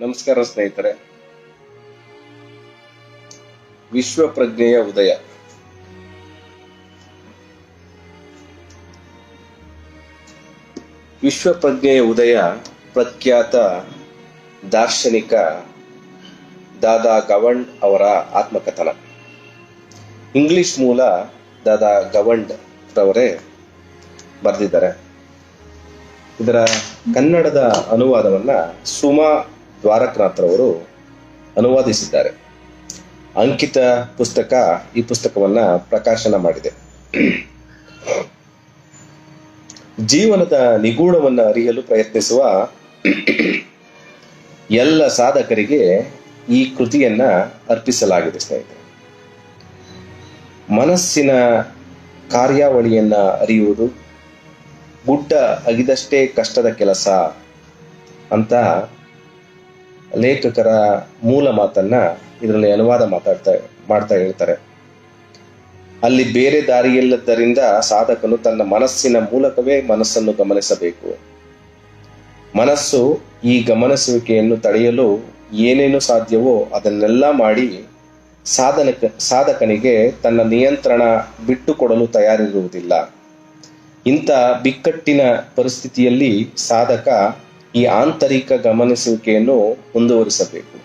ನಮಸ್ಕಾರ ಸ್ನೇಹಿತರೆ. ವಿಶ್ವ ಪ್ರಜ್ಞೆಯ ಉದಯ. ವಿಶ್ವ ಪ್ರಜ್ಞೆಯ ಉದಯ ಪ್ರಖ್ಯಾತ ದಾರ್ಶನಿಕ ದಾದಾ ಗವಂಡ್ ಅವರ ಆತ್ಮಕಥನ. ಇಂಗ್ಲಿಷ್ ಮೂಲ ದಾದಾ ಗವಂಡ್ ರವರೇ ಬರೆದಿದ್ದಾರೆ. ಇದರ ಕನ್ನಡದ ಅನುವಾದವನ್ನ ಸುಮಾ ದ್ವಾರಕನಾಥ್ರವರು ಅನುವಾದಿಸಿದ್ದಾರೆ. ಅಂಕಿತ ಪುಸ್ತಕ ಈ ಪುಸ್ತಕವನ್ನ ಪ್ರಕಾಶನ ಮಾಡಿದೆ. ಜೀವನದ ನಿಗೂಢವನ್ನು ಅರಿಯಲು ಪ್ರಯತ್ನಿಸುವ ಎಲ್ಲ ಸಾಧಕರಿಗೆ ಈ ಕೃತಿಯನ್ನ ಅರ್ಪಿಸಲಾಗಿದೆ ಸ್ನೇಹಿತರೆ. ಮನಸ್ಸಿನ ಕಾರ್ಯಾವಳಿಯನ್ನ ಅರಿಯುವುದು ಗುಡ್ಡ ಅಗಿದಷ್ಟೇ ಕಷ್ಟದ ಕೆಲಸ ಅಂತ ಲೇಖಕರ ಮೂಲ ಮಾತನ್ನ ಇದರಲ್ಲಿ ಅನುವಾದ ಮಾತಾಡ್ತಾ, ಮಾಡ್ತಾ ಹೇಳ್ತಾರೆ ಅಲ್ಲಿ ಬೇರೆ ದಾರಿಯಿಲ್ಲದ್ದರಿಂದ ಸಾಧಕನು ತನ್ನ ಮನಸ್ಸಿನ ಮೂಲಕವೇ ಮನಸ್ಸನ್ನು ಗಮನಿಸಬೇಕು. ಮನಸ್ಸು ಈ ಗಮನಿಸುವಿಕೆಯನ್ನು ತಡೆಯಲು ಏನೇನು ಸಾಧ್ಯವೋ ಅದನ್ನೆಲ್ಲ ಮಾಡಿ ಸಾಧನಕ, ಸಾಧಕನಿಗೆ ತನ್ನ ನಿಯಂತ್ರಣ ಬಿಟ್ಟುಕೊಡಲು ತಯಾರಿರುವುದಿಲ್ಲ. ಇಂಥ ಬಿಕ್ಕಟ್ಟಿನ ಪರಿಸ್ಥಿತಿಯಲ್ಲಿ ಸಾಧಕ ಈ ಆಂತರಿಕ ಗಮನಿಸುವಿಕೆಯನ್ನು ಮುಂದುವರಿಸಬೇಕು.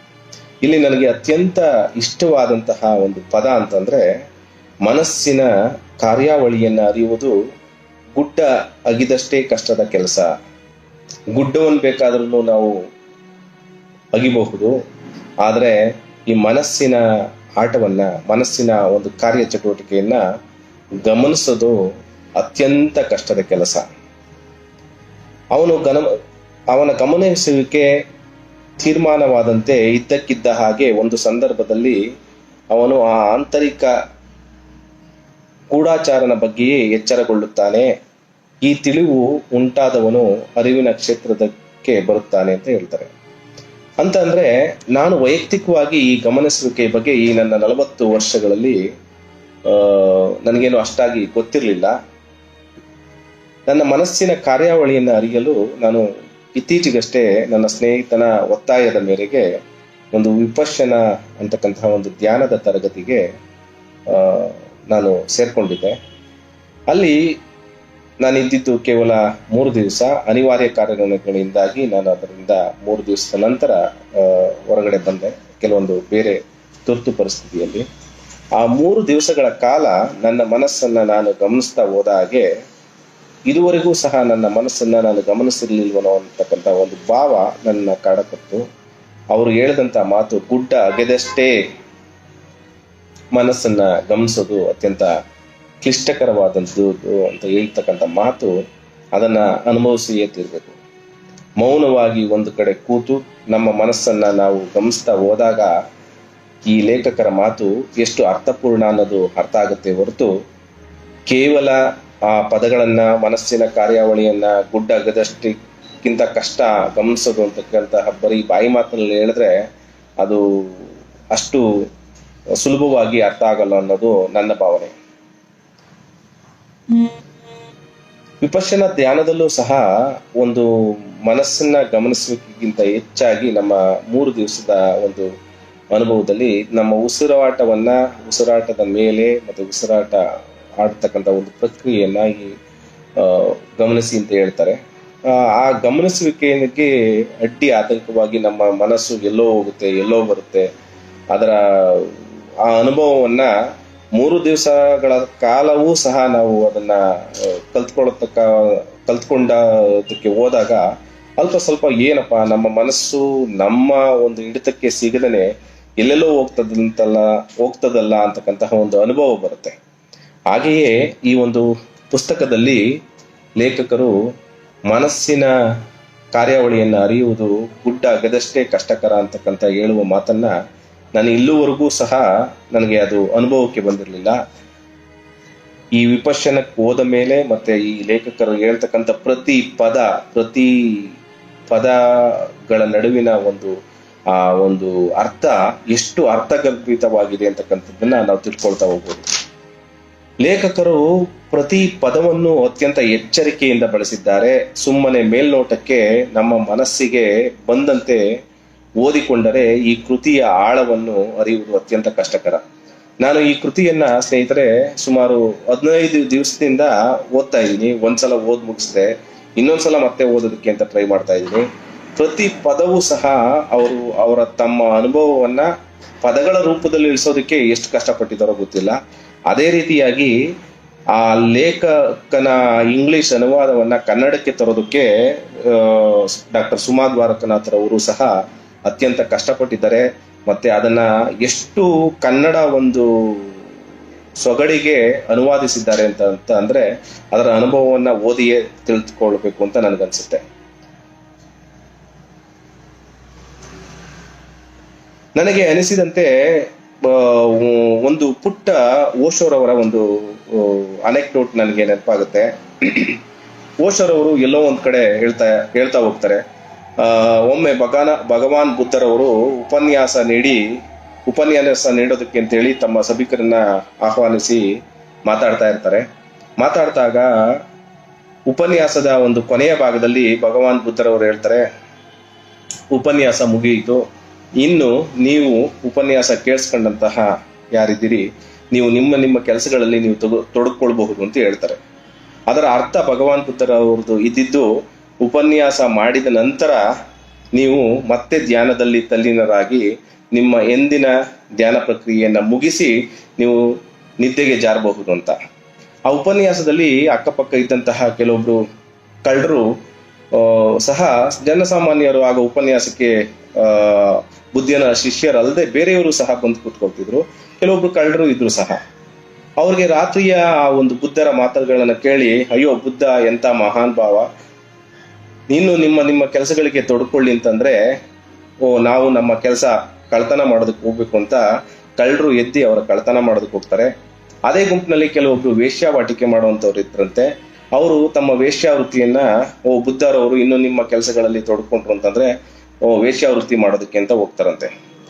ಇಲ್ಲಿ ನನಗೆ ಅತ್ಯಂತ ಇಷ್ಟವಾದಂತಹ ಒಂದು ಪದ ಅಂತಂದ್ರೆ, ಮನಸ್ಸಿನ ಕಾರ್ಯಾವಳಿಯನ್ನು ಅರಿಯುವುದು ಗುಡ್ಡ ಅಗಿದಷ್ಟೇ ಕಷ್ಟದ ಕೆಲಸ. ಗುಡ್ಡವನ್ನು ಬೇಕಾದ್ರೂ ನಾವು ಅಗಿಬಹುದು, ಆದರೆ ಈ ಮನಸ್ಸಿನ ಆಟವನ್ನ, ಮನಸ್ಸಿನ ಒಂದು ಕಾರ್ಯ ಚಟುವಟಿಕೆಯನ್ನ ಗಮನಿಸೋದು ಅತ್ಯಂತ ಕಷ್ಟದ ಕೆಲಸ. ಅವನು ಗನ ಅವನ ಗಮನಿಸುವಿಕೆ ತೀರ್ಮಾನವಾದಂತೆ ಇದ್ದಕ್ಕಿದ್ದ ಹಾಗೆ ಒಂದು ಸಂದರ್ಭದಲ್ಲಿ ಅವನು ಆ ಆಂತರಿಕ ಗೂಢಾಚಾರನ ಬಗ್ಗೆಯೇ ಎಚ್ಚರಗೊಳ್ಳುತ್ತಾನೆ. ಈ ತಿಳಿವು ಉಂಟಾದವನು ಅರಿವಿನ ಕ್ಷೇತ್ರದಕ್ಕೆ ಬರುತ್ತಾನೆ ಅಂತ ಹೇಳ್ತಾರೆ. ಅಂತ ಅಂದ್ರೆ ನಾನು ವೈಯಕ್ತಿಕವಾಗಿ ಈ ಗಮನಿಸುವಿಕೆ ಬಗ್ಗೆ ಈ ನನ್ನ ನಲವತ್ತು ವರ್ಷಗಳಲ್ಲಿ ನನಗೇನು ಅಷ್ಟಾಗಿ ಗೊತ್ತಿರಲಿಲ್ಲ. ನನ್ನ ಮನಸ್ಸಿನ ಕಾರ್ಯಾವಳಿಯನ್ನು ಅರಿಯಲು ನಾನು ಇತ್ತೀಚೆಗಷ್ಟೇ ನನ್ನ ಸ್ನೇಹಿತನ ಒತ್ತಾಯದ ಮೇರೆಗೆ ಒಂದು ವಿಪಶ್ಯನ ಅಂತಕ್ಕಂತಹ ಒಂದು ಧ್ಯಾನದ ತರಗತಿಗೆ ನಾನು ಸೇರ್ಕೊಂಡಿದ್ದೆ. ಅಲ್ಲಿ ನಾನು ಇದ್ದಿದ್ದು ಕೇವಲ ಮೂರು ದಿವಸ. ಅನಿವಾರ್ಯ ಕಾರಣಗಳಿಂದಾಗಿ ನಾನು ಅದರಿಂದ ಮೂರು ದಿವಸದ ನಂತರ ಹೊರಗಡೆ ಬಂದೆ. ಕೆಲವೊಂದು ಬೇರೆ ತುರ್ತು ಪರಿಸ್ಥಿತಿಯಲ್ಲಿ. ಆ ಮೂರು ದಿವಸಗಳ ಕಾಲ ನನ್ನ ಮನಸ್ಸನ್ನ ನಾನು ಗಮನಿಸ್ತಾ ಹೋದ ಹಾಗೆ ಇದುವರೆಗೂ ಸಹ ನನ್ನ ಮನಸ್ಸನ್ನು ನಾನು ಗಮನಿಸಿರ್ಲಿಲ್ವನೋ ಅಂತಕ್ಕಂಥ ಒಂದು ಭಾವ ನನ್ನ ಕಾಡಕತ್ತು. ಅವರು ಹೇಳಿದಂಥ ಮಾತು ಗುಡ್ಡ ಅಗೆದಷ್ಟೇ ಮನಸ್ಸನ್ನ ಗಮನಿಸೋದು ಅತ್ಯಂತ ಕ್ಲಿಷ್ಟಕರವಾದಂಥದ್ದು ಅಂತ ಹೇಳ್ತಕ್ಕಂಥ ಮಾತು ಅದನ್ನು ಅನುಭವಿಸಿಯೇ ತೀರ್ಬೇಕು ಮೌನವಾಗಿ ಒಂದು ಕಡೆ ಕೂತು ನಮ್ಮ ಮನಸ್ಸನ್ನು ನಾವು ಗಮನಿಸ್ತಾ ಹೋದಾಗ ಈ ಲೇಖಕರ ಮಾತು ಎಷ್ಟು ಅರ್ಥಪೂರ್ಣ ಅನ್ನೋದು ಅರ್ಥ ಆಗುತ್ತೆ ಹೊರತು ಕೇವಲ ಆ ಪದಗಳನ್ನ ಮನಸ್ಸಿನ ಕಾರ್ಯಾವಳಿಯನ್ನ ಗುಡ್ಡ ಅಗದಷ್ಟಕ್ಕಿಂತ ಕಷ್ಟ ಗಮನಿಸೋದು ಅಂತಕ್ಕಂತಹ ಬರೀ ಬಾಯಿ ಮಾತಿನಲ್ಲಿ ಹೇಳಿದ್ರೆ ಅದು ಅಷ್ಟು ಸುಲಭವಾಗಿ ಅರ್ಥ ಆಗಲ್ಲ ಅನ್ನೋದು ನನ್ನ ಭಾವನೆ. ವಿಪಶನ ಧ್ಯಾನದಲ್ಲೂ ಸಹ ಒಂದು ಮನಸ್ಸನ್ನ ಗಮನಿಸುವಿಕೆಗಿಂತ ಹೆಚ್ಚಾಗಿ ನಮ್ಮ ಮೂರು ದಿವಸದ ಒಂದು ಅನುಭವದಲ್ಲಿ ನಮ್ಮ ಉಸಿರಾಟವನ್ನ ಉಸಿರಾಟದ ಮೇಲೆ ಮತ್ತು ಉಸಿರಾಟ ಆಡ್ತಕ್ಕಂಥ ಒಂದು ಪ್ರಕ್ರಿಯೆಯನ್ನಾಗಿ ಗಮನಿಸಿ ಅಂತ ಹೇಳ್ತಾರೆ. ಆ, ಗಮನಿಸುವಿಕೆಗೆ ಅಡ್ಡಿ ಆತಂಕವಾಗಿ ನಮ್ಮ ಮನಸ್ಸು ಎಲ್ಲೋ ಹೋಗುತ್ತೆ ಎಲ್ಲೋ ಬರುತ್ತೆ. ಅದರ ಆ ಅನುಭವವನ್ನ ಮೂರು ದಿವಸಗಳ ಕಾಲವೂ ಸಹ ನಾವು ಅದನ್ನ ಕಲ್ತ್ಕೊಳ್ಳತಕ್ಕ ಕಲ್ತ್ಕೊಂಡದಕ್ಕೆ ಹೋದಾಗ ಅಲ್ಪ ಸ್ವಲ್ಪ ಏನಪ್ಪ ನಮ್ಮ ಮನಸ್ಸು ನಮ್ಮ ಒಂದು ಹಿಡಿತಕ್ಕೆ ಸಿಗದನೆ ಎಲ್ಲೆಲ್ಲೋ ಹೋಗ್ತದಂತಲ್ಲ ಹೋಗ್ತದಲ್ಲ ಅಂತಕ್ಕಂತಹ ಒಂದು ಅನುಭವ ಬರುತ್ತೆ. ಹಾಗೆಯೇ ಈ ಒಂದು ಪುಸ್ತಕದಲ್ಲಿ ಲೇಖಕರು ಮನಸ್ಸಿನ ಕಾರ್ಯಾವಳಿಯನ್ನು ಅರಿಯುವುದು ಗುಡ್ಡ ಅಗದಷ್ಟೇ ಕಷ್ಟಕರ ಅಂತಕ್ಕಂಥ ಹೇಳುವ ಮಾತನ್ನ ನಾನು ಇಲ್ಲಿವರೆಗೂ ಸಹ ನನಗೆ ಅದು ಅನುಭವಕ್ಕೆ ಬಂದಿರಲಿಲ್ಲ. ಈ ವಿಪಶ್ಯನಕ್ಕೆ ಹೋದ ಮೇಲೆ ಮತ್ತೆ ಈ ಲೇಖಕರು ಹೇಳ್ತಕ್ಕಂಥ ಪ್ರತಿ ಪದ, ಪ್ರತಿ ಪದಗಳ ನಡುವಿನ ಒಂದು, ಆ, ಒಂದು ಅರ್ಥ ಎಷ್ಟು ಅರ್ಥಗರ್ಭಿತವಾಗಿದೆ ಅಂತಕ್ಕಂಥದ್ದನ್ನ ನಾವು ತಿಳ್ಕೊಳ್ತಾ ಹೋಗ್ಬೋದು. ಲೇಖಕರು ಪ್ರತಿ ಪದವನ್ನು ಅತ್ಯಂತ ಎಚ್ಚರಿಕೆಯಿಂದ ಬಳಸಿದ್ದಾರೆ. ಸುಮ್ಮನೆ ಮೇಲ್ನೋಟಕ್ಕೆ ನಮ್ಮ ಮನಸ್ಸಿಗೆ ಬಂದಂತೆ ಓದಿಕೊಂಡರೆ ಈ ಕೃತಿಯ ಆಳವನ್ನು ಅರಿಯುವುದು ಅತ್ಯಂತ ಕಷ್ಟಕರ. ನಾನು ಈ ಕೃತಿಯನ್ನ, ಸ್ನೇಹಿತರೆ, ಸುಮಾರು ಹದಿನೈದು ದಿವಸದಿಂದ ಓದ್ತಾ ಇದ್ದೀನಿ. ಒಂದ್ಸಲ ಓದ್ ಮುಗಿಸಿದೆ, ಇನ್ನೊಂದ್ಸಲ ಮತ್ತೆ ಓದೋದಕ್ಕೆ ಅಂತ ಟ್ರೈ ಮಾಡ್ತಾ ಇದ್ದೀನಿ. ಪ್ರತಿ ಪದವೂ ಸಹ ಅವರು ಅವರ ತಮ್ಮ ಅನುಭವವನ್ನ ಪದಗಳ ರೂಪದಲ್ಲಿ ಇಳಿಸೋದಕ್ಕೆ ಎಷ್ಟು ಕಷ್ಟಪಟ್ಟಿದ್ದಾರೋ ಗೊತ್ತಿಲ್ಲ. ಅದೇ ರೀತಿಯಾಗಿ ಆ ಲೇಖಕನ ಇಂಗ್ಲಿಷ್ ಅನುವಾದವನ್ನ ಕನ್ನಡಕ್ಕೆ ತರೋದಕ್ಕೆ ಡಾಕ್ಟರ್ ಸುಮಾ ದ್ವಾರಕನಾಥರವರು ಸಹ ಅತ್ಯಂತ ಕಷ್ಟಪಟ್ಟಿದ್ದಾರೆ. ಮತ್ತೆ ಅದನ್ನ ಎಷ್ಟು ಕನ್ನಡ ಒಂದು ಸೊಗಡಿಗೆ ಅನುವಾದಿಸಿದ್ದಾರೆ ಅಂತ ಅಂತ ಅಂದ್ರೆ ಅದರ ಅನುಭವವನ್ನ ಓದಿಯೇ ತಿಳಿದುಕೊಳ್ಬೇಕು ಅಂತ ನನಗನ್ಸುತ್ತೆ. ನನಗೆ ಅನಿಸಿದಂತೆ ಒಂದು ಪುಟ್ಟ ಓಶೋರವರ ಒಂದು ಅನೆಕ್ಟೋಟ್ ನನಗೆ ನೆನಪಾಗುತ್ತೆ. ಓಶೋರವರು ಎಲ್ಲೋ ಒಂದು ಕಡೆ ಹೇಳ್ತಾ ಹೇಳ್ತಾ ಹೋಗ್ತಾರೆ. ಒಮ್ಮೆ ಭಗವಾನ ಭಗವಾನ್ ಬುದ್ಧರವರು ಉಪನ್ಯಾಸ ನೀಡಿ, ಉಪನ್ಯಾಸ ನೀಡೋದಕ್ಕೆ ಅಂತೇಳಿ ತಮ್ಮ ಸಭಿಕರನ್ನ ಆಹ್ವಾನಿಸಿ ಮಾತಾಡ್ತಾ ಇರ್ತಾರೆ. ಮಾತಾಡ್ತಾಗ ಉಪನ್ಯಾಸದ ಒಂದು ಕೊನೆಯ ಭಾಗದಲ್ಲಿ ಭಗವಾನ್ ಬುದ್ಧರವರು ಹೇಳ್ತಾರೆ, ಉಪನ್ಯಾಸ ಮುಗಿಯಿತು. ಇನ್ನು ನೀವು ಉಪನ್ಯಾಸ ಕೇಳಿಸ್ಕೊಂಡಂತಹ ಯಾರಿದ್ದೀರಿ, ನೀವು ನಿಮ್ಮ ನಿಮ್ಮ ಕೆಲಸಗಳಲ್ಲಿ ನೀವು ತೊಗ, ತೊಡಕೊಳ್ಬಹುದು ಅಂತ ಹೇಳ್ತಾರೆ. ಅದರ ಅರ್ಥ ಭಗವಾನ್ ಪುತ್ರ ಅವ್ರದ್ದು ಇದ್ದಿದ್ದು, ಉಪನ್ಯಾಸ ಮಾಡಿದ ನಂತರ ನೀವು ಮತ್ತೆ ಧ್ಯಾನದಲ್ಲಿ ತಲ್ಲೀನರಾಗಿ ನಿಮ್ಮ ಎಂದಿನ ಧ್ಯಾನ ಪ್ರಕ್ರಿಯೆಯನ್ನು ಮುಗಿಸಿ ನೀವು ನಿದ್ದೆಗೆ ಜಾರಬಹುದು ಅಂತ. ಆ ಉಪನ್ಯಾಸದಲ್ಲಿ ಅಕ್ಕಪಕ್ಕ ಇದ್ದಂತಹ ಕೆಲವೊಬ್ರು ಕಳ್ಳರು ಸಹ ಜನಸಾಮಾನ್ಯರು ಆಗ ಉಪನ್ಯಾಸಕ್ಕೆ ಬುದ್ಧಿಯನ ಶಿಷ್ಯರಲ್ಲದೆ ಬೇರೆಯವರು ಸಹ ಬಂದು ಕೂತ್ಕೊಳ್ತಿದ್ರು. ಕೆಲವೊಬ್ರು ಕಳ್ಳರು ಇದ್ರು ಸಹ. ಅವ್ರಿಗೆ ರಾತ್ರಿಯ ಆ ಒಂದು ಬುದ್ಧರ ಮಾತುಗಳನ್ನು ಕೇಳಿ, ಅಯ್ಯೋ ಬುದ್ಧ ಎಂತ ಮಹಾನ್ ಭಾವ. ನೀನು ನಿಮ್ಮ ನಿಮ್ಮ ಕೆಲಸಗಳಿಗೆ ತೊಡ್ಕೊಳ್ಳಿ ಅಂತಂದ್ರೆ, ಓ, ನಾವು ನಮ್ಮ ಕೆಲಸ ಕಳ್ತನ ಮಾಡೋದಕ್ಕೆ ಹೋಗ್ಬೇಕು ಅಂತ ಕಳ್ಳರು ಎದ್ದಿ ಅವರ ಕಳ್ತನ ಮಾಡೋದಕ್ಕೆ ಹೋಗ್ತಾರೆ. ಅದೇ ಗುಂಪಿನಲ್ಲಿ ಕೆಲವೊಬ್ರು ವೇಶ್ಯಾವಾಟಿಕೆ ಮಾಡುವಂತವ್ರು ಇದ್ರಂತೆ. ಅವರು ತಮ್ಮ ವೇಶ್ಯಾವೃತ್ತಿಯನ್ನ, ಓ ಬುದ್ಧರವರು ಇನ್ನು ನಿಮ್ಮ ಕೆಲಸಗಳಲ್ಲಿ ತೊಡ್ಕೊಂಡ್ರು ಅಂತಂದ್ರೆ, ಓ ವೇಶ್ಯಾವೃತ್ತಿ ಮಾಡೋದಕ್ಕೆ ಅಂತ ಹೋಗ್ತಾರಂತೆ.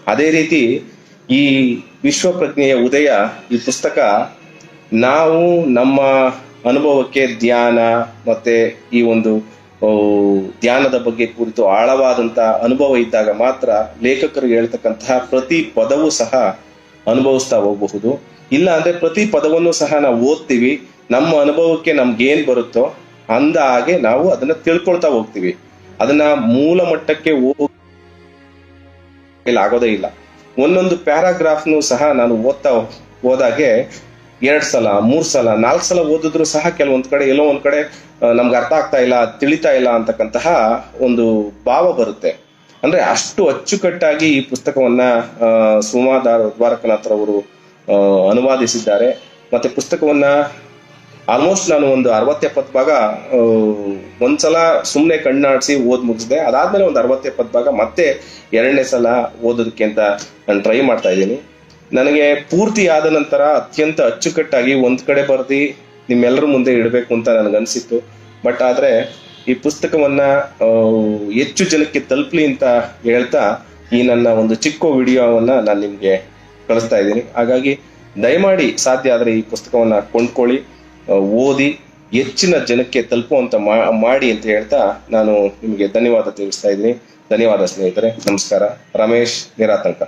ಅದೇ ರೀತಿ ಈ ವಿಶ್ವ ಪ್ರಜ್ಞೆಯ ಉದಯ ಈ ಪುಸ್ತಕ ನಾವು ನಮ್ಮ ಅನುಭವಕ್ಕೆ ಧ್ಯಾನ ಮತ್ತೆ ಈ ಒಂದು ಧ್ಯಾನದ ಬಗ್ಗೆ ಕುರಿತು ಆಳವಾದಂತ ಅನುಭವ ಇದ್ದಾಗ ಮಾತ್ರ ಲೇಖಕರು ಹೇಳ್ತಕ್ಕಂತಹ ಪ್ರತಿ ಪದವೂ ಸಹ ಅನುಭವಿಸ್ತಾ ಹೋಗಬಹುದು. ಇಲ್ಲ ಅಂದ್ರೆ ಪ್ರತಿ ಪದವನ್ನು ಸಹ ನಾವು ಓದ್ತೀವಿ. ನಮ್ಮ ಅನುಭವಕ್ಕೆ ನಮ್ಗೆ ಏನ್ ಬರುತ್ತೋ ಅಂದ ಹಾಗೆ ನಾವು ಅದನ್ನ ತಿಳ್ಕೊಳ್ತಾ ಹೋಗ್ತೀವಿ. ಅದನ್ನ ಮೂಲ ಮಟ್ಟಕ್ಕೆ ಆಗೋದೇ ಇಲ್ಲ. ಒಂದೊಂದು ಪ್ಯಾರಾಗ್ರಾಫ್ನು ಸಹ ನಾನು ಓದ್ತಾ ಹೋದಾಗೆ ಎರಡ್ ಸಲ, ಮೂರ್ ಸಲ, ನಾಲ್ಕು ಸಲ ಓದಿದ್ರು ಸಹ ಕೆಲವೊಂದ್ ಕಡೆ ಎಲ್ಲೋ ಒಂದ್ ಕಡೆ ನಮ್ಗೆ ಅರ್ಥ ಆಗ್ತಾ ಇಲ್ಲ, ತಿಳಿತಾ ಇಲ್ಲ ಅಂತಕ್ಕಂತಹ ಒಂದು ಭಾವ ಬರುತ್ತೆ. ಅಂದ್ರೆ ಅಷ್ಟು ಅಚ್ಚುಕಟ್ಟಾಗಿ ಈ ಪುಸ್ತಕವನ್ನ ಸುಮಾದಾರ್ ಸುಮಾ ದ್ವಾರಕನಾಥ್ರವರು ದ್ವಾರಕನಾಥರವರು ಅನುವಾದಿಸಿದ್ದಾರೆ. ಮತ್ತೆ ಪುಸ್ತಕವನ್ನ ಆಲ್ಮೋಸ್ಟ್ ನಾನು ಒಂದು ಅರವತ್ತೆಪ್ಪತ್ತು ಭಾಗ ಒಂದ್ಸಲ ಸುಮ್ಮನೆ ಕಣ್ಣಾಡಿಸಿ ಓದ್ ಮುಗಿಸಿದೆ. ಅದಾದ್ಮೇಲೆ ಒಂದು ಅರವತ್ತೆಪ್ಪತ್ತು ಭಾಗ ಮತ್ತೆ ಎರಡನೇ ಸಲ ಓದೋದಕ್ಕೆ ಅಂತ ನಾನು ಟ್ರೈ ಮಾಡ್ತಾ ಇದ್ದೀನಿ. ನನಗೆ ಪೂರ್ತಿ ಆದ ನಂತರ ಅತ್ಯಂತ ಅಚ್ಚುಕಟ್ಟಾಗಿ ಒಂದ್ ಕಡೆ ಬರ್ದಿ ನಿಮ್ಮೆಲ್ಲರ ಮುಂದೆ ಇಡಬೇಕು ಅಂತ ನನಗನ್ಸಿತ್ತು ಬಟ್ ಆದ್ರೆ ಈ ಪುಸ್ತಕವನ್ನ ಹೆಚ್ಚು ಜನಕ್ಕೆ ತಲುಪಲಿ ಅಂತ ಹೇಳ್ತಾ ಈ ನನ್ನ ಒಂದು ಚಿಕ್ಕ ವಿಡಿಯೋವನ್ನ ನಾನು ನಿಮ್ಗೆ ಕಳಿಸ್ತಾ ಇದ್ದೀನಿ. ಹಾಗಾಗಿ ದಯಮಾಡಿ ಸಾಧ್ಯ ಆದ್ರೆ ಈ ಪುಸ್ತಕವನ್ನ ಕೊಂಡ್ಕೊಳ್ಳಿ. ಓದಿ ಹೆಚ್ಚಿನ ಜನಕ್ಕೆ ತಲುಪುವಂತ ಮಾಡಿ ಅಂತ ಹೇಳ್ತಾ ನಾನು ನಿಮಗೆ ಧನ್ಯವಾದ ತಿಳಿಸ್ತಾ ಇದ್ದೀನಿ. ಧನ್ಯವಾದ ಸ್ನೇಹಿತರೆ. ನಮಸ್ಕಾರ. ರಮೇಶ್ ನಿರಾತಂಕ.